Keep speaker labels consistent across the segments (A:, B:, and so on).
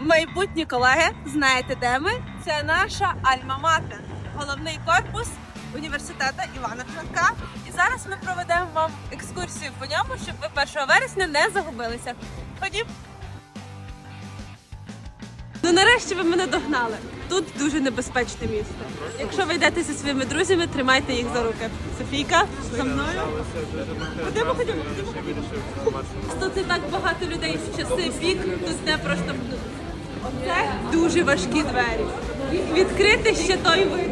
A: Майбутні колеги, знаєте, де ми? Це наша Альма-Матер, головний корпус університету Івана Франка. І зараз ми проведемо вам екскурсію по ньому, щоб ви 1 вересня не загубилися. Ходім. Ну нарешті ви мене догнали. Тут дуже небезпечне місце. Якщо ви йдете зі своїми друзями, тримайте їх за руки. Софійка, за мною. Ходімо, ходімо, ходімо. Тут і так багато людей в часи пік, тут не просто Оце дуже важкі двері. Відкрити ще той вихід.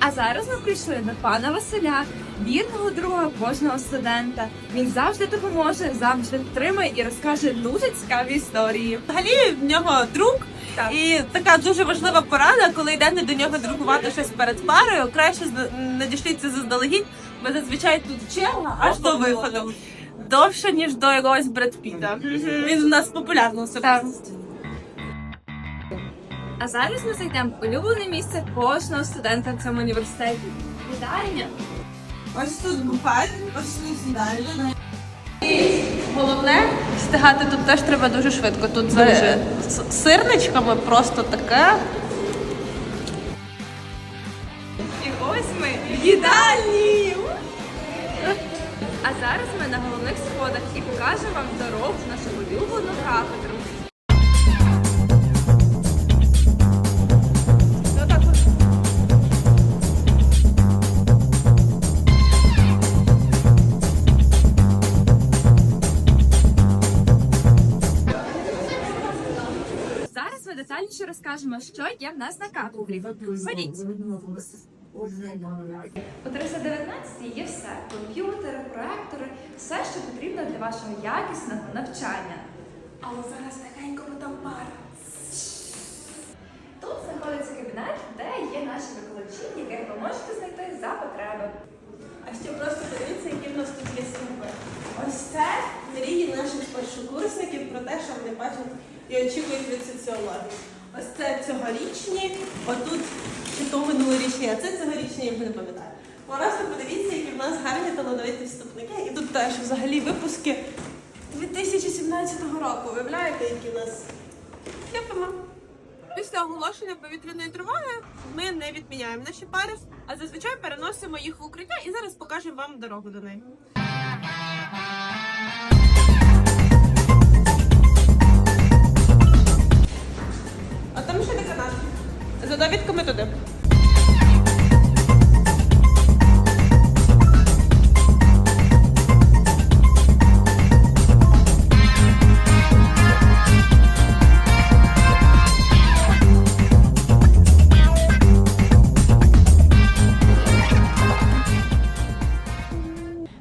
B: А зараз ми прийшли до пана Василя, вірного друга кожного студента. Він завжди допоможе, завжди підтримає і розкаже дуже цікаві історії.
A: Взагалі в нього друг.
B: Так.
A: І така дуже важлива порада, коли йдете до нього друкувати щось перед парою, краще надішліться заздалегідь, бо зазвичай тут черга аж до виходу. Довше, ніж до якогось Бред Піта. Він у нас популярна особистість.
B: А зараз ми зайдемо в улюблене місце кожного студента в цьому університеті. Вітання!
A: Ось тут буфет, ось тут сідальня. Головне, встигати тут теж треба дуже швидко. Тут за з сирничками просто таке.
B: І ось ми
A: В їдальні!
B: А зараз ми на головних сходах і покажемо вам дорогу в нашу улюблену кафедру. Ми детальніше розкажемо, що є в нас на. Ходіть. У 319 є все: комп'ютери, проектори, все, що потрібно для вашого якісного навчання.
A: Але зараз тихенько, бо там пара.
B: Тут знаходиться кабінет, де є наші викладачі, яких ви можете знайти за потреби.
A: А ще просто подивіться, які в нас тут є скарби. Ось це мрії наших першокурсників про те, що вони бачать і очікують від соціології. Ось це цьогорічні, отут чи то минулорічні, а це цьогорічні, я вже не пам'ятаю. Просто подивіться, які в нас гарні талановиті вступники. І тут теж взагалі випуски 2017 року. Уявляєте, які в нас Дякуємо. Після оголошення повітряної тривоги ми не відміняємо наші пари, а зазвичай переносимо їх в укриття і зараз покажемо вам дорогу до неї. За довідками туди.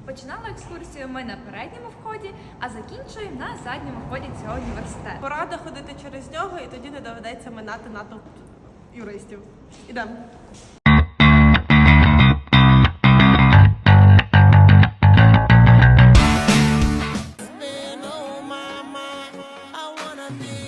B: Починали екскурсію ми на передньому вході, а закінчуємо на задньому вході цього університету.
A: Порада ходити через нього, і тоді не доведеться минати натовп юристів. Ідемо. Been on my mind. I wanna be